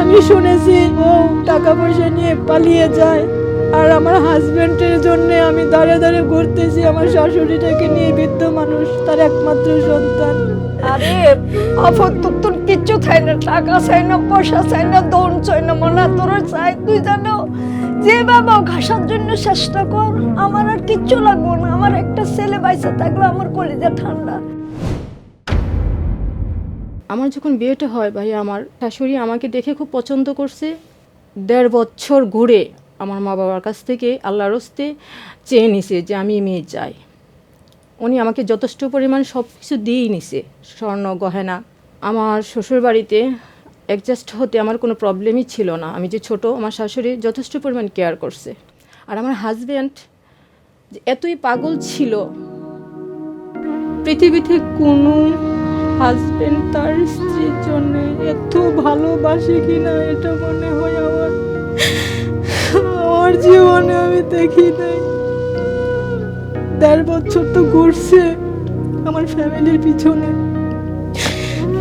আমি শুনেছি ও টাকা পয়সা নিয়ে পালিয়ে যায়। আর আমার হাজবেন্ডের জন্য আমি দাঁড়িয়ে দাঁড়িয়ে ঘুরতেছি আমার শাশুড়িটাকে নিয়ে, বৃদ্ধ মানুষ, তার একমাত্র সন্তান। আরে অফর তো তোর কিচ্ছু চাই না, টাকা চাই না, পয়সা চাই না দৌড় চাই না, মনে তোর চাই, তুই জানো? যে বাবা ঘাসার জন্য চেষ্টা কর, আমার আর কিচ্ছু লাগবো না, আমার একটা ছেলে বাইসে থাকলে আমার কলিজা ঠান্ডা। আমার যখন বিয়েটা হয় ভাই আমার শাশুড়ি আমাকে দেখে খুব পছন্দ করছে। দেড় বছর ঘুরে আমার মা বাবার কাছ থেকে আল্লাহর হস্তে চেয়ে নিছে যে আমি মেয়ে চাই। উনি আমাকে যথেষ্ট পরিমাণ সব কিছু দিয়েই নিছে, স্বর্ণ, গহেনা। আমার শ্বশুর বাড়িতে অ্যাডজাস্ট হতে আমার কোনো প্রবলেমই ছিল না। আমি যে ছোট, আমার শাশুড়ি যথেষ্ট পরিমাণ কেয়ার করছে। আর আমার হাজব্যান্ড যে এতই পাগল ছিল, পৃথিবীতে কোনো হাজবেন্ড তার স্ত্রীর জন্য এত ভালোবাসে কিনা এটা মনে হয় আমার। আমার জীবনে আমি দেখি নাই। দেড় বছর তো ঘুরছে আমার ফ্যামিলির পিছনে।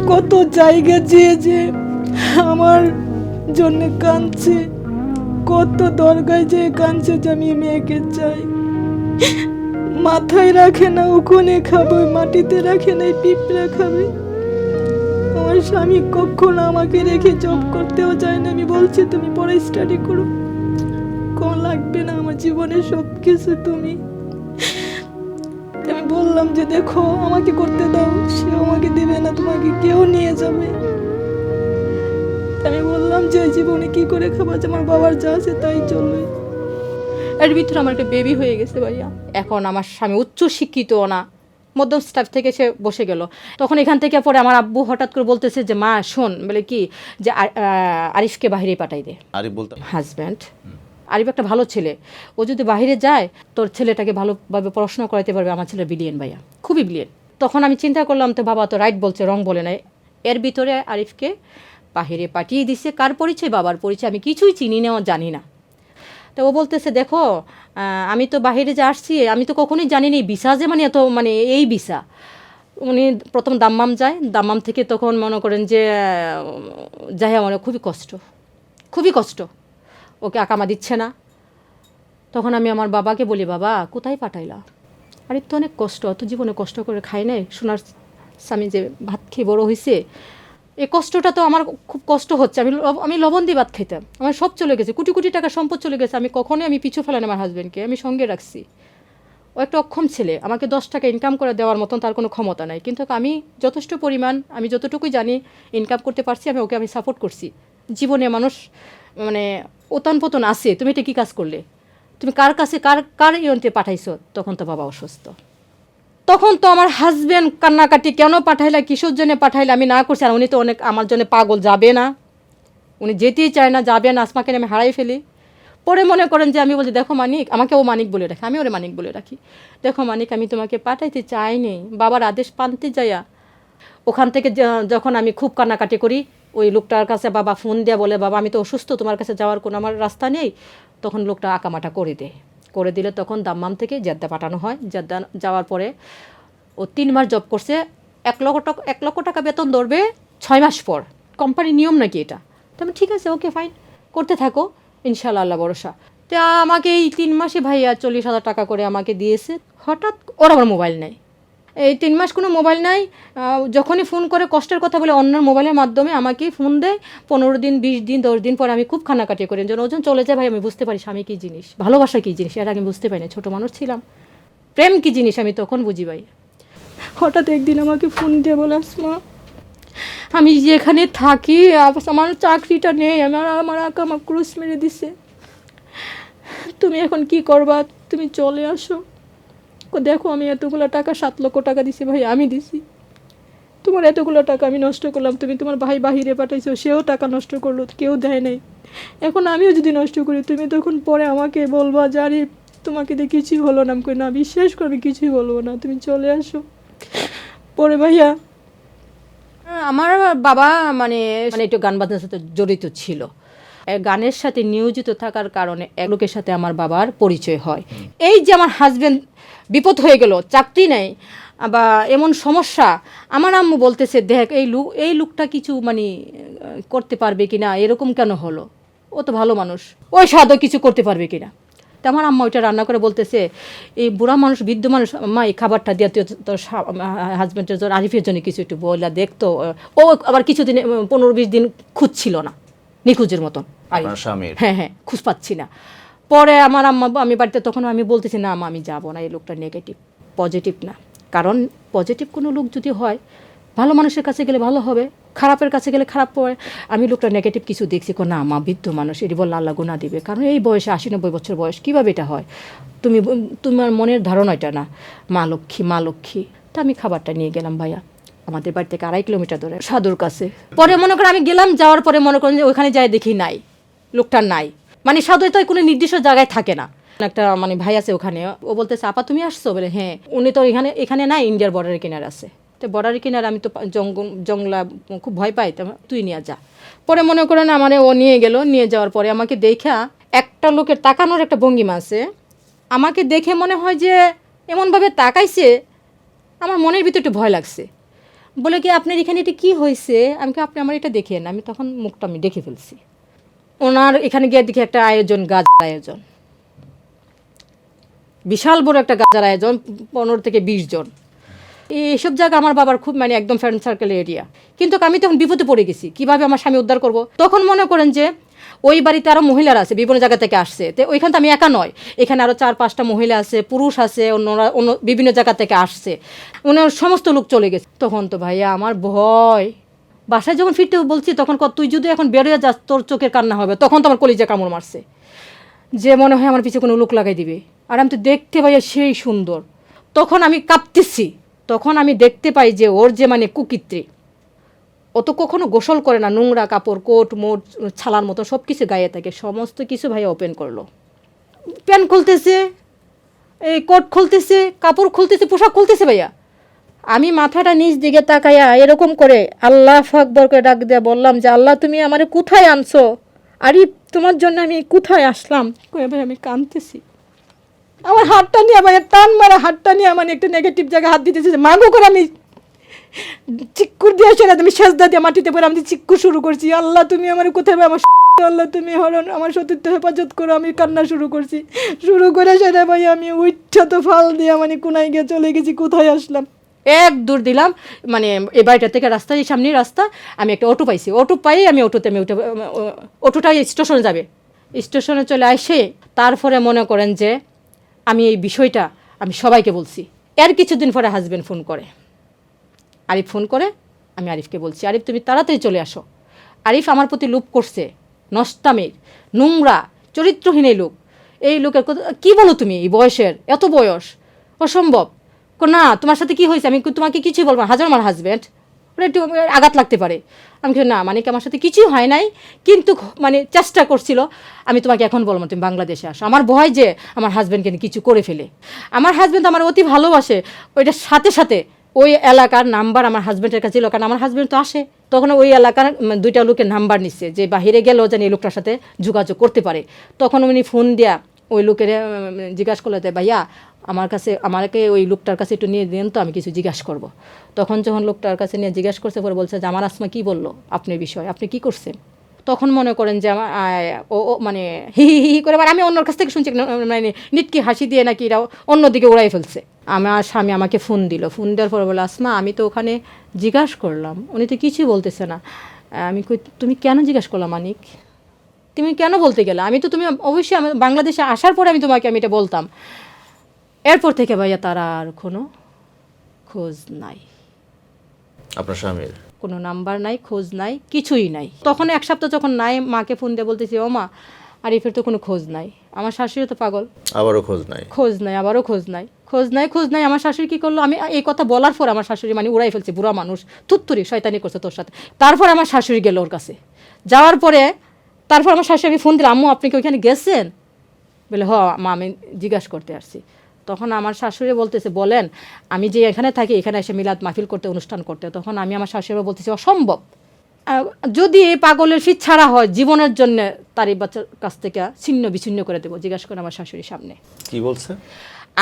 কত জায়গা যেয়ে যে আমার জন্য কাঁদছে। কত দরগায় যে কাঁদছে যে আমি মেয়েকে চাই। মাথায় রাখে না উকুনে খাবে, মাটিতে রাখে না পিঁপড়া খাবে। আমার স্বামী কখনো আমাকে রেখে জব করতেও চায় না। আমি বলছি, তুমি পরে স্টাডি করো। কোন লাগবে না আমার জীবনে সব কিছু তুমি। আমি বললাম যে, দেখো, আমাকে করতে দাও সে আমাকে দেবে না, তোমাকে কেউ নিয়ে যাবে। আমি বললাম যে জীবনে কি করে খাবা? যে আমার বাবার যা আছে তাই চলবে। এর ভিতরে আমার একটা বেবি হয়ে গেছে ভাইয়া। এখন আমার স্বামী উচ্চ শিক্ষিত না। মধ্যম স্টাফ থেকে সে বসে গেল। তখন এখান থেকে পরে আমার আব্বু হঠাৎ করে বলতেছে যে মা শোন। বলে কি? যে আরিফকে বাইরে পাঠাই দে। আরে বলতে হাজব্যান্ড আরিফ একটা ভালো ছেলে। ও যদি বাইরে যায় তোর ছেলেটাকে ভালোভাবে পড়াশোনা করাতে পারবে। আমার ছেলে বিলিয়ন ভাইয়া। খুবই বিলিয়ন তখন আমি চিন্তা করলাম তো বাবা তো রাইট বলছে রং বলে নাই। এর ভিতরে আরিফকে বাহিরে পাঠিয়ে দিছে। কার পরিচয়? বাবার পরিচয় আমি কিছুই চিনি না জানি না। তো ও বলতেছে, দেখো আমি তো বাহিরে যে আসছি, আমি তো কখনোই জানি না ভিসা যে মানে এত মানে এই ভিসা। উনি প্রথম দাম্মাম যায়, দাম্মাম থেকে তখন মনে করেন যে যাই আমার খুবই কষ্ট খুবই কষ্ট। ওকে আকামা দিচ্ছে না। তখন আমি আমার বাবাকে বলি, বাবা, কোথায় পাঠাইলা? আরে তো অনেক কষ্ট অত জীবনে কষ্ট করে খাই নাই। সোনার স্বামী যে ভাত খেয়ে বড় হয়েছে এই কষ্টটা তো আমার খুব কষ্ট হচ্ছে। আমি আমি লবণ দিয়ে ভাত খেতাম আমার সব চলে গেছে। কোটি কোটি টাকা সম্পদ চলে গেছে। আমি কখনোই আমি পিছু ফেলানি আমার হাজব্যান্ডকে আমি সঙ্গে রাখছি। ও একটা অক্ষম ছেলে। আমাকে দশ টাকা ইনকাম করে দেওয়ার মতন তার কোনো ক্ষমতা নাই। কিন্তু আমি যথেষ্ট পরিমাণ, আমি যতটুকুই জানি ইনকাম করতে পারছি, আমি ওকে আমি সাপোর্ট করছি। জীবনে মানুষ মানে ওতান পতন আছে। তুমি এটা কী কাজ করলে? তুমি কার কাছে, কার কার ইয়ন্তে পাঠাইছো? তখন তো বাবা অসুস্থ। তখন তো আমার হাজব্যান্ড কান্নাকাটি কেন পাঠাইলা কিশোর জন্য পাঠাইলা, আমি না করছি, আর উনি তো অনেক আমার জন্য পাগল, যাবে না। উনি যেতেই চায় না, যাবে না আসমাকে আমি হারাই ফেলি? পরে মনে করেন যে আমি বলি দেখো মানিক, আমাকে ও মানিক বলে রাখি, আমি ওরে মানিক বলে রাখি। দেখো মানিক, আমি তোমাকে পাঠাইতে চাইনি বাবার আদেশ পানতে যাইয়া। ওখান থেকে যখন আমি খুব কান্নাকাটি করি, ওই লোকটার কাছে বাবা ফোন দেয়া বলে, বাবা, আমি তো অসুস্থ, তোমার কাছে যাওয়ার কোনো আমার রাস্তা নেই। তখন লোকটা আঁকামাটা করে দেয়। করে দিলে তখন দাম্মাম থেকে জেদ্দা পাঠানো হয়। জেদ্দা যাওয়ার পরে ও তিন মাস জব করছে। এক লক্ষ টাকা এক লক্ষ টাকা বেতন ধরবে ছয় মাস পর। কোম্পানির নিয়ম নাকি এটা? তো আমি ঠিক আছে, ওকে ফাইন। করতে থাকো ইনশাল্লাহ আল্লাহ ভরসা। তা আমাকে এই তিন মাসে ভাইয়া চল্লিশ হাজার টাকা করে আমাকে দিয়েছে। হঠাৎ ওর আমার মোবাইল নেই। এই তিন মাস কোনো মোবাইল নাই। যখনই ফোন করে কষ্টের কথা বলে অন্য মোবাইলের মাধ্যমে আমাকে ফোন দেয় পনেরো দিন বিশ দিন দশ দিন পরে আমি খুব খানাকাটি করি। যেন ওজন চলে যায় ভাই আমি বুঝতে পারি স্বামী কী জিনিস। ভালোবাসা কী জিনিস? এটা আমি বুঝতে পারি না ছোটো মানুষ ছিলাম। প্রেম কী জিনিস? আমি তখন বুঝি ভাই। হঠাৎ একদিন আমাকে ফোন দিয়ে বলে আসমা আমি যেখানে থাকি আমার চাকরিটা নেই আমার আমার আঁকা আমার ক্রুশ মেরে দিছে। তুমি এখন কি করবা? তুমি চলে আসো। দেখো আমি এতগুলো টাকা সাত লক্ষ টাকা দিছি ভাই, আমি দিছি। তোমার এতগুলো টাকা আমি নষ্ট করলাম, তুমি তোমার ভাই বাহিরে পাঠাইছো, সেও টাকা নষ্ট করল, কেউ দেয় নাই। এখন আমিও যদি নষ্ট করি, তুমি তখন পরে আমাকে বলবা আরে, তোমাকে দিয়ে কিছুই হলো না। আমি না, বিশ্বাস করে, আমি কিছুই বলব না, তুমি চলে আসো। পরে ভাইয়া, আমার বাবা মানে মানে একটু গান বাজনার সাথে জড়িত ছিল। গানের সাথে নিয়োজিত থাকার কারণে এক লোকের সাথে আমার বাবার পরিচয় হয়। এই যে আমার হাজব্যান্ড বিপদ হয়ে গেল, চাকরি নেই, বা এমন সমস্যা, আমার আম্মু বলতেছে, দেখ, এই লুক এই লুকটা কিছু মানে করতে পারবে কি না এরকম কেন হলো? ও তো ভালো মানুষ, ওই সাদও কিছু করতে পারবে কিনা? তা আমার আম্মা ওইটা রান্না করে বলতেছে, এই বুড়া মানুষ, বৃদ্ধ মানুষ, মা, এই খাবারটা দিয়ে তোর হাজব্যান্ডের জন্য, আরিফের জন্য কিছু একটু বললা দেখতো ও আবার কিছুদিন, পনেরো বিশ দিন খুঁজছিল না। নিখোঁজের মতন। হ্যাঁ হ্যাঁ খুঁজ পাচ্ছি না। পরে আমার আম্মা আমি বাড়িতে তখন আমি বলতেছি না আমি যাব না এই লোকটা নেগেটিভ পজিটিভ না। কারণ পজিটিভ কোনো লোক যদি হয় ভালো মানুষের কাছে গেলে ভালো হবে খারাপের কাছে গেলে খারাপ পড়ে। আমি লোকটা নেগেটিভ কিছু দেখছি কো না মা বৃদ্ধ মানুষ এটি বললে আল্লাহ গুণা দিবে। কারণ এই বয়সে আশি নব্বই বছর বয়স কীভাবে এটা হয়? তুমি তোমার মনের ধারণা এটা না। মা লক্ষ্মী মা লক্ষ্মী। তা আমি খাবারটা নিয়ে গেলাম ভাইয়া। আমাদের বাড়ি থেকে আড়াই কিলোমিটার দূরে, সাধুর কাছে। পরে মনে করেন আমি গেলাম, যাওয়ার পরে মনে করেন যে ওইখানে যাই দেখি নাই, লোকটা নাই। মানে সাধু তো কোনো নির্দিষ্ট জায়গায় থাকে না। একটা মানে ভাই আছে ওখানে, ও বলতেছে, আপা, তুমি আসছো? বলে হ্যাঁ। উনি তো এখানে এখানে নাই, ইন্ডিয়ার বর্ডারের কিনার আছে। তো বর্ডারের কিনার আমি তো জঙ্গল, জংলা খুব ভয় পাই তুই নিয়ে যা। পরে মনে করেন আমার ও নিয়ে গেল, নিয়ে যাওয়ার পরে আমাকে দেখা একটা লোকের তাকানোর একটা ভঙ্গিমা আছে। আমাকে দেখে মনে হয় যে এমনভাবে তাকাইছে, আমার মনের ভিতরে একটু ভয় লাগছে। বলে কি, আপনার এখানে এটা কি হয়েছে? আমি কি, আপনি আমার এটা দেখেন? আমি তখন মুখটা আমি দেখে ফেলছি। ওনার এখানে গিয়ে দেখি একটা আয়োজন, গাজার আয়োজন। বিশাল বড় একটা গাজার আয়োজন, পনেরো থেকে বিশ জন। এইসব জায়গা আমার বাবার খুব মানে একদম ফ্রেন্ড সার্কেল এরিয়া কিন্তু আমি তখন বিপদে পড়ে গেছি, কীভাবে আমার স্বামী উদ্ধার করব? তখন মনে করেন যে ওই বাড়িতে আরও মহিলারা আছে, বিভিন্ন জায়গা থেকে আসছে। তো ওইখান তো আমি একা নয়, এখানে আরও চার পাঁচটা মহিলা আছে, পুরুষ আছে, অন্যরা, অন্য বিভিন্ন জায়গা থেকে আসছে। ওনার সমস্ত লোক চলে গেছে। তখন তো ভাইয়া আমার ভয়। বাসায় যখন ফিরতে বলছি, তখন তুই যদি এখন বেরোয় যাস, তোর চোখের কান্না হবে। তখন তো আমার কলিজা কামড় মারছে। যে মনে হয় আমার পিছনে কোনো লোক লাগাই দিবে। আর আমি তো দেখতে ভাইয়া সেই সুন্দর। তখন আমি কাঁপতেছি। তখন আমি দেখতে পাই যে ওর যে মানে কুকিত্রী ও তো কখনো গোসল করে না, নোংরা কাপড়, কোট, মোট, ছালার মতো সব কিছু গায়ে থাকে, সমস্ত কিছু ভাইয়া ওপেন করল। প্যান্ট খুলতেছে, এই কোট খুলতেছে, কাপড় খুলতেছে, পোশাক খুলতেছে ভাইয়া। আমি মাথাটা নিচ দিকে তাকাইয়া এরকম করে আল্লাহ আকবর করে ডাক দিয়ে বললাম যে, আল্লাহ, তুমি আমার কোথায় আনছো? আরে, তোমার জন্য আমি কোথায় আসলাম? ভাই আমি কাঁদতেছি। আমার হাতটা নিয়ে ভাইয়া টান মারা হাতটা নিয়ে আমার একটা নেগেটিভ জায়গায় হাত দিতেছে মাগো করে আমি চিক্কুর দিয়ে সেরা আমি সেজদা দিয়ে মাটিতে পরে আমি চিক্কু শুরু করছি, আল্লাহ তুমি আমার কোথায় আমার আল্লাহ তুমি হরণ, আমার সতীর্থ হেফাজত করো, আমি কান্না শুরু করছি। শুরু করে সেটা ভাই আমি উইঠা তো ফাল দিয়ে মানে কোনায় গিয়ে চলে গেছি, কোথায় আসলাম? এক দূর দিলাম মানে এই বাড়িটা থেকে রাস্তা, এই সামনে রাস্তা, আমি একটা অটো পাইছি। অটো পাই আমি অটোতে, আমি উঠে অটোটা স্টেশনে যাবে। স্টেশনে চলে আসে, তারপরে মনে করেন যে আমি এই বিষয়টা আমি সবাইকে বলছি। এর কিছুদিন পরে হাজব্যান্ড ফোন করে। আরিফ ফোন করে, আমি আরিফকে বলছি, আরিফ, তুমি তাড়াতাড়ি চলে আসো। আরিফ আমার প্রতি লোভ করছে, নষ্টামের, নোংরা, চরিত্রহীন এই লোক। এই লোকের কী বলো তুমি এই বয়সের? এত বয়স, অসম্ভব। না, তোমার সাথে কি হয়েছে? আমি তোমাকে কিছুই বলব হাজার আমার হাজব্যান্ড ওরা একটু আঘাত লাগতে পারে। আমি কি না মানে আমার সাথে কিছুই হয় নাই। কিন্তু মানে চেষ্টা করছিল, আমি তোমাকে এখন বলব, তুমি বাংলাদেশে আসো। আমার ভয় যে আমার হাজব্যান্ডকে কিছু করে ফেলে। আমার হাজব্যান্ড আমার অতি ভালোবাসে। ওইটার সাথে সাথে ওই এলাকার নাম্বার আমার হাজব্যান্ডের কাছে ছিল। কারণ আমার হাজব্যান্ড তো আসে। তখন ওই এলাকার দুইটা লোকের নাম্বার নিচ্ছে যে বাহিরে গেলেও যেন এই লোকটার সাথে যোগাযোগ করতে পারে। তখন উনি ফোন দেয়া ওই লোকের জিজ্ঞাসা করলে ভাইয়া আমার কাছে, আমাকে ওই লোকটার কাছে একটু নিয়ে দিন তো, আমি কিছু জিজ্ঞাসা করব। তখন যখন লোকটার কাছে নিয়ে জিজ্ঞাসা করছে, পরে বলছে যে, আমার আসমা কী বলল আপনার বিষয়? আপনি কি করছেন? তখন মনে করেন যে, আমার ও মানে হি হি হি হি করে মানে আমি অন্যর কাছ থেকে শুনছি মানে নিটকি হাসি দিয়ে নাকি এরা অন্যদিকে উড়াই ফেলছে। আমার স্বামী আমাকে ফোন দিল। ফোন দেওয়ার পরে বলে আসমা, আমি তো ওখানে জিজ্ঞাসা করলাম। উনি তো কিছুই বলতেছে না। আমি কই, তুমি কেন জিজ্ঞাসা করলাম মানিক? তুমি কেন বলতে গেলে? আমি তো, তুমি অবশ্যই আমি বাংলাদেশে আসার পরে আমি তোমাকে, আমি এটা বলতাম। এরপর থেকে ভাইয়া তারা আর কোনো খোঁজ নাই। আপনার স্বামীর? কোনো নাম্বার নাই খোঁজ নাই কিছুই নাই। তখন এক সপ্তাহ যখন নাই মাকে ফোন দিয়ে বলতেছি ও মা আরিফের তো কোনো খোঁজ নাই। আমার শাশুড়ি তো পাগল। আবারও খোঁজ নাই? খোঁজ নাই আবারও খোঁজ নাই। খোঁজ নাই খোঁজ নাই আমার শাশুড়ি কী করল? আমি এই কথা বলার পর আমার শাশুড়ি মানে উড়াই ফেলছে বুড়া মানুষ তুত্তুরি শয়তানি করছে তোর সাথে। তারপর আমার শাশুড়ি গেল ওর কাছে। যাওয়ার পরে তারপর আমার শাশুড়ি আমি ফোন দিলাম আম্মু আপনি কি ওইখানে গেছেন? বলে হ মা আমি জিজ্ঞাসা করতে আসছি। তখন আমার শাশুড়ি বলতেছে বলেন আমি যে এখানে থাকি এখানে এসে মিলাদ মাহফিল করতে অনুষ্ঠান করতে। তখন আমি আমার শাশুড়ি বলতেছি অসম্ভব। যদি এই পাগলের ফিট ছাড়া হয় জীবনের জন্য তার এই বাচ্চার কাছ থেকে ছিন্ন বিচ্ছিন্ন করে দেবো। জিজ্ঞাসা করে আমার শাশুড়ির সামনে। কি বলছে?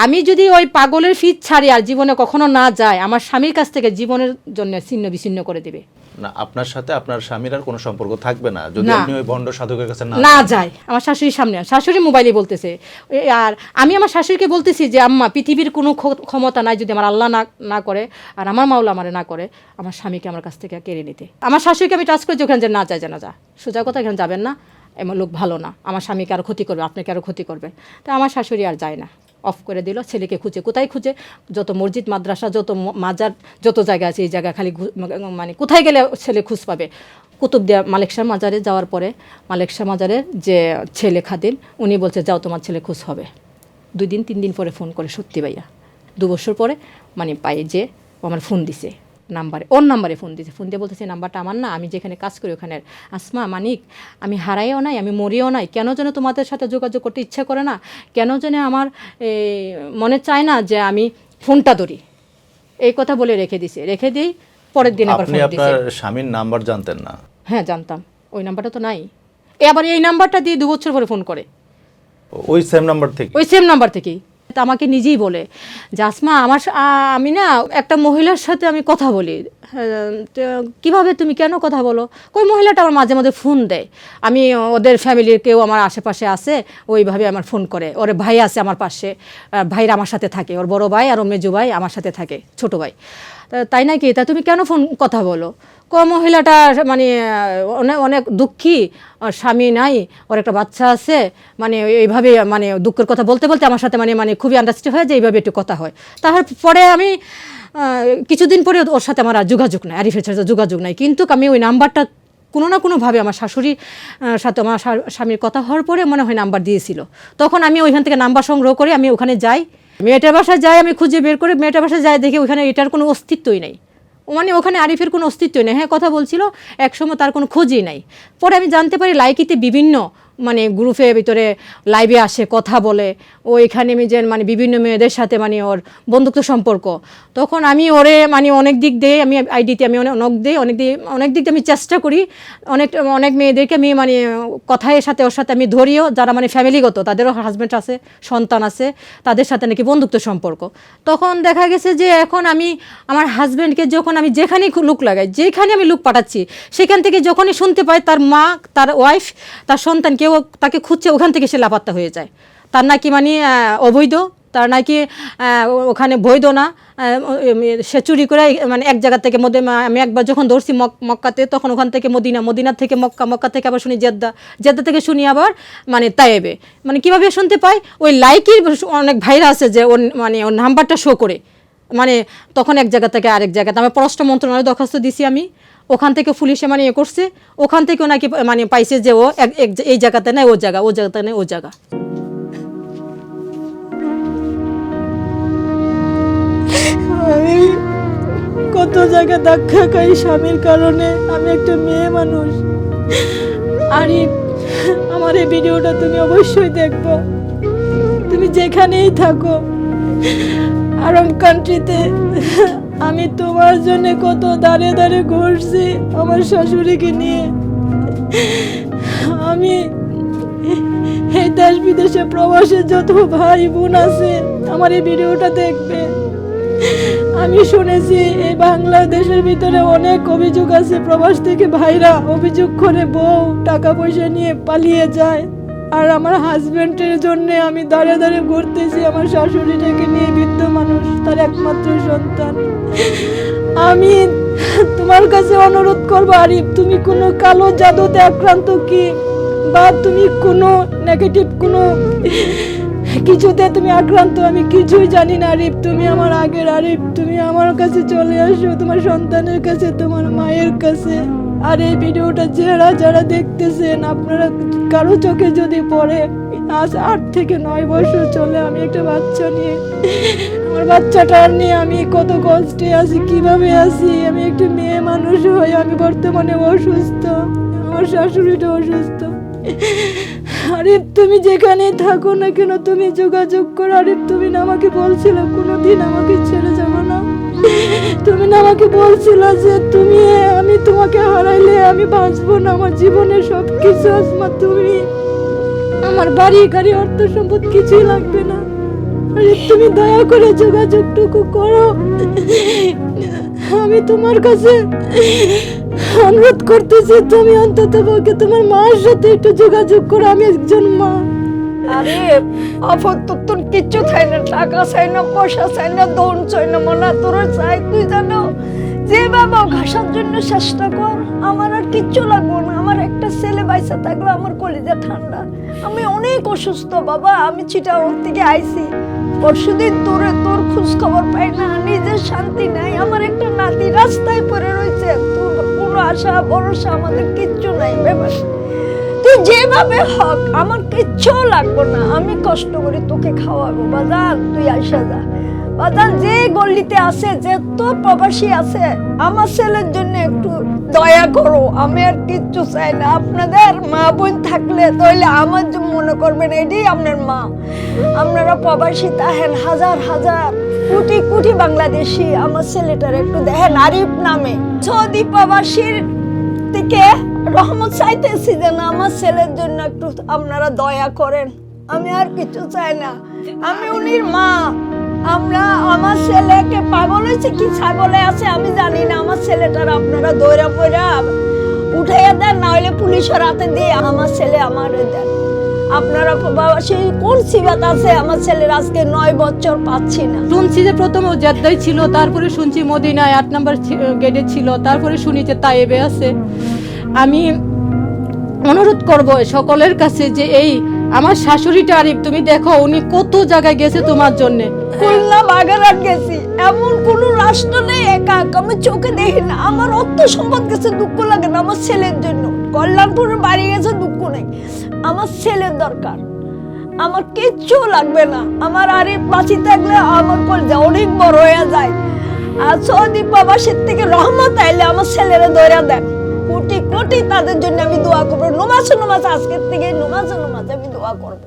আমি যদি ওই পাগলের ফিট ছাড়ি আর জীবনে কখনো না যায় আমার স্বামীর কাছ থেকে জীবনের জন্য ছিন্ন বিচ্ছিন্ন করে দেবে। না আপনার সাথে আপনার স্বামীর আর কোনো সম্পর্ক থাকবে না। যদি না। আপনি ওই ভণ্ড সাধকের কাছে না না যায়। আমার শাশুড়ির সামনে শাশুড়ি মোবাইলে বলতেছে। এ, আর আমি আমার শাশুড়িকে বলতেছি যে আম্মা পৃথিবীর কোনো ক্ষ- ক্ষমতা নাই যদি আমার আল্লাহ না না করে আর আমার মাওলা আমারে না করে আমার স্বামীকে আমার কাছ থেকে কেড়ে নিতে। আমার শাশুড়িকে আমি টাচ করি যে ওখানে যে না যায় যে না যা সোজা কথা এখানে যাবেন না। এমন লোক ভালো না। আমার স্বামীকে আরও ক্ষতি করবে আপনাকে আরও ক্ষতি করবে। তো আমার শাশুড়ি আর যায় না। অফ করে দিল, ছেলেকে খুঁজে। কোথায় খুঁজে? যত মসজিদ, মাদ্রাসা, যত মাজার, যত জায়গা আছে এই জায়গা খালি মানে কোথায় গেলে ছেলে খুঁজ পাবে? কুতুবদিয়া মালেকশাহ মাজারে যাওয়ার পরে মালেকশাহ মাজারের যে ছেলে খাদিন উনি বলছে, যাও, তোমার ছেলে খুঁজ হবে। দুই দিন, তিন দিন পরে ফোন করে, সত্যি ভাইয়া। দু বছর পরে মানে পায়ে যে আমার ফোন দিছে। নাম্বারে ওর নাম্বারে ফোন দিছে। ফোন দিয়ে বলতেছে নাম্বারটা আমার না আমি যেখানে কাজ করি ওখানের আসমা মানিক আমি হারাইও নাই আমি মরিও নাই। কেন যেন তোমাদের সাথে যোগাযোগ করতে ইচ্ছা করে না? কেন যেন আমার মনে চায় না যে আমি ফোনটা ধরি? এই কথা বলে রেখে দিছে। রেখে দিই পরের দিন আবার ফোন দিছে আপনার স্বামীর নাম্বার জানতেন না? হ্যাঁ জানতাম। ওই নাম্বারটা তো নাই। এ আবার এই নাম্বারটা দিয়ে দু বছর পরে ফোন করে। ওই সেম নাম্বার থেকে ওই সেম নাম্বার থেকেই। আমাকে নিজেই বলে। জাসমা আমার আমি না একটা মহিলার সাথে আমি কথা বলি। কীভাবে তুমি কেন কথা বলো? ওই মহিলাটা আমার মাঝে মাঝে ফোন দেয়। আমি ওদের ফ্যামিলির কেউ আমার আশেপাশে আছে, ওইভাবে আমার ফোন করে। ওর ভাই আছে আমার পাশে ভাইরা আমার সাথে থাকে। ওর বড় ভাই আর ওর মেজু ভাই আমার সাথে থাকে, ছোট ভাই। তাই নাকি? তা তুমি কেন ফোন কথা বলো? ক মহিলাটা মানে অনেক অনেক দুঃখী স্বামী নাই, ওর একটা বাচ্চা আছে মানে এইভাবে মানে দুঃখের কথা বলতে বলতে আমার সাথে মানে মানে খুবই আন্ডারস্ট্যান্ড হয় যে এইভাবে একটু কথা হয়। তারপরে আমি কিছুদিন পরে ওর সাথে আমার আর যোগাযোগ নাই, আরিফের সাথে যোগাযোগ নাই। কিন্তু আমি ওই নাম্বারটা কোনো না কোনোভাবে আমার শাশুড়ির সাথে আমার স্বামীর কথা হওয়ার পরে মনে হয় নাম্বার দিয়েছিল। তখন আমি ওইখান থেকে নাম্বার সংগ্রহ করে আমি ওখানে যাই। মেয়েটার বাসায় যাই, আমি খুঁজে বের করে মেয়েটার বাসায় যাই, দেখি ওখানে এটার কোনো অস্তিত্বই নেই। মানে ওখানে আরিফের কোনো অস্তিত্বই নেই। হ্যাঁ কথা বলছিল, একসময় তার কোনো খোঁজই নাই। পরে আমি জানতে পারি লাইকিতে বিভিন্ন মানে গ্রুপের ভিতরে লাইভে আসে, কথা বলে। ও এখানে যে মানে বিভিন্ন মেয়েদের সাথে মানে ওর বন্ধুত্ব সম্পর্ক। তখন আমি ওরে মানে অনেক দিক দিয়ে আমি আইডিতে আমি অনেক অনেক দিই অনেক দিক অনেক দিক দিয়ে আমি চেষ্টা করি। অনেক অনেক মেয়েদেরকে আমি মানে কথায় সাথে, ওর সাথে আমি ধরিও। যারা মানে ফ্যামিলিগত তাদেরও হাজব্যান্ড আছে, সন্তান আছে, তাদের সাথে নাকি বন্ধুত্ব সম্পর্ক। তখন দেখা গেছে যে এখন আমি আমার হাজব্যান্ডকে যখন আমি যেখানেই লুক লাগাই, যেখানে আমি লুক পাঠাচ্ছি, সেখান থেকে যখনই শুনতে পাই তার মা, তার ওয়াইফ তার সন্তান কেউ তাকে খুঁজছে, ওখান থেকে সে লাপাত্তা হয়ে যায়। তার নাকি মানে অবৈধ, তার নাকি ওখানে বৈধ না। সে চুরি করে মানে এক জায়গা থেকে মধ্যে আমি একবার যখন ধরছি মক, মক্কাতে, তখন ওখান থেকে মদিনা মদিনা থেকে মক্কা মক্কা থেকে আবার শুনি জেদ্দা। জেদ্দা থেকে শুনি আবার মানে তাইবে মানে কীভাবে শুনতে পাই? ওই লাইকির অনেক ভাইরা আছে যে ওর মানে ওর নাম্বারটা শো করে। মানে তখন এক জায়গা থেকে আরেক জায়গাতে আমি পররাষ্ট্র মন্ত্রণালয়ে দরখাস্ত দিছি আমি। ওখান থেকে পুলিশে মানে ইয়ে করছে, ওখান থেকেও নাকি মানে পাইছে যে ও এই জায়গাতে নেই, ও জায়গা, ও জায়গাতে নেই, ও জায়গা। আমি কত জায়গায় ধাক্কা খাই স্বামীর কারণে, আমি একটা মেয়ে মানুষ। আরিফ আমার এই ভিডিওটা তুমি অবশ্যই দেখব। তুমি যেখানেই থাকো আরব কান্ট্রিতে আমি তোমার জন্য কত দাঁড়ে দাঁড়ে ঘুরছি আমার শাশুড়িকে নিয়ে। আমি এই দেশ বিদেশে প্রবাসে যত ভাই বোন আছে, আমার এই ভিডিওটা দেখবে। আমি শুনেছি এই বাংলাদেশের ভিতরে অনেক অভিযোগ আছে, প্রবাস থেকে ভাইরা অভিযোগ করে বউ টাকা পয়সা নিয়ে পালিয়ে যায়। আর আমার হাজবেন্ডের জন্য আমি দাঁড়ে দাঁড়ে ঘুরতেছি আমার শাশুড়িটাকে নিয়ে বৃদ্ধ মানুষ, তার একমাত্র সন্তান। আমি তোমার কাছে অনুরোধ করব, আরিফ, তুমি কোনো কালো জাদুতে আক্রান্ত কি? বা তুমি কোনো নেগেটিভ কোনো কিছুতে তুমি আক্রান্ত? আমি কিছুই জানি না, আরিফ, তুমি আমার আগের, আরিফ, তুমি আমার কাছে চলে আসো, তোমার সন্তানের কাছে, তোমার মায়ের কাছে। আর এই ভিডিওটা যারা যারা দেখতেছেন, আপনারা কারও চোখে যদি পড়ে, আজ আট থেকে নয় বছর চলে আমি একটা বাচ্চা নিয়ে। আমার বাচ্চাটার নিয়ে আমি কত কষ্টে আছি, কীভাবে আছি? আমি একটা মেয়ে মানুষ হয়ে আমি বর্তমানে অসুস্থ। আমার শাশুড়িটা অসুস্থ। আরে তুমি যেখানে থাকো না কেন, তুমি যোগাযোগ করো। আরে তুমি না আমাকে বলছিলে, কোনোদিন আমাকে ছেড়ে না তুমি না আমাকে বলছিলে যে তুমি, আমি তোমাকে হারাইলে আমি বাঁচবো না, আমার জীবনের সব কিছু আসমা তুমি। আমার বাড়ি, গাড়ি, অর্থ সম্পদ কিছুই লাগবে না। তুমি দয়া করে যোগাযোগটুকু করো। আমি তোমার কাছে অনুরোধ করতেছি, তুমি অন্তত তোমার মার সাথে একটু যোগাযোগ করো, আমি একজন মা। আরে অফর তো তোর কিচ্ছু চাই না, টাকা চাই না, পয়সা চাই না দৌন চাই না, মনে তোর চাই, তুই জানো যে বাবা ঘাসার জন্য চেষ্টা কর, আমার আর কিচ্ছু লাগবো না, আমার একটা ছেলে বাইসা থাকলে, আমার কলিজা ঠান্ডা। আমি অনেক অসুস্থ, বাবা, আমি চিটাগং থেকে আইছি। পরশুদিন তোরে তোর খোঁজ খবর পাই না, নিজের শান্তি নাই, আমার একটা নাতি রাস্তায় পড়ে রয়েছে, তোর কোনো আশা, ভরসা আমাদের কিচ্ছু নাই, ব্যাপার। তুই যেভাবে হক, আমার কিচ্ছু লাগবে না। আমি কষ্ট করে তোকে খাওয়াবো। বাজার তুই আসা যা। বাজার যে গল্লিতে আছে, যে তো প্রবাসী আছে, আমার ছেলের জন্য একটু দয়া করো। আমি আর কিচ্ছু চাই না। আপনাদের মা বোন থাকলে তাহলে আমার যে মনে করবেন এটাই আপনার মা। আপনারা প্রবাসী তাহেন হাজার হাজার, কোটি কোটি বাংলাদেশি, আমার ছেলেটার একটু দেখেন আরিফ নামে। সৌদি প্রবাসীর রহমত চাইতেছি যে না, আমার ছেলের জন্য একটু আপনারা দয়া করেন। আমি আর কিছু চাই না। আমি উনির মা। আমরা, আমার ছেলেকে পাগল হয়েছে কি ছাগলে আছে আমি জানি না। আমার ছেলেটার আপনারা দৌড়া পড়া উঠাইয়া দেন না হলে পুলিশের হাতে দিয়ে আমার ছেলে আমার দেন আপনারা সেই কোন সিবাত আছে? আমার ছেলের আজকে নয় বছর পাচ্ছি না। শুনছি যে প্রথম ও জেদ্দায় ছিল, তারপরে শুনছি মদিনায় আট নম্বর গেটে ছিল, তারপরে শুনি যে তাইবে আছে। আমি অনুরোধ করব সকলের কাছে যে এই আমার শাশুড়িটা আরিফ, তুমি দেখো, উনি কত জায়গায় গেছে তোমার জন্য। খুলনা বাগেরহাট গেছি। এমন কোন রাষ্ট্র নেই একা আমি চোখে দেখি না। আমার অর্থ সম্পদ গেছে, দুঃখ লাগে না আমার ছেলের জন্য। কল্যাণপুরের বাড়ি গেছে, দুঃখ নেই। আমার ছেলের দরকার। আমার কিচ্ছু লাগবে না। আমার আরে বাঁচি থাকলে আমার কলজা অনেক বড় হয়ে যায়। আর সৌদি প্রবাসীর থেকে রহমত আইলে আমার ছেলেরা দৌড়া দেন কোটি তাদের জন্য আমি দোয়া করব। নোমাজ নমাজ আজকের থেকে নমাজ নমাজ আমি দোয়া করব।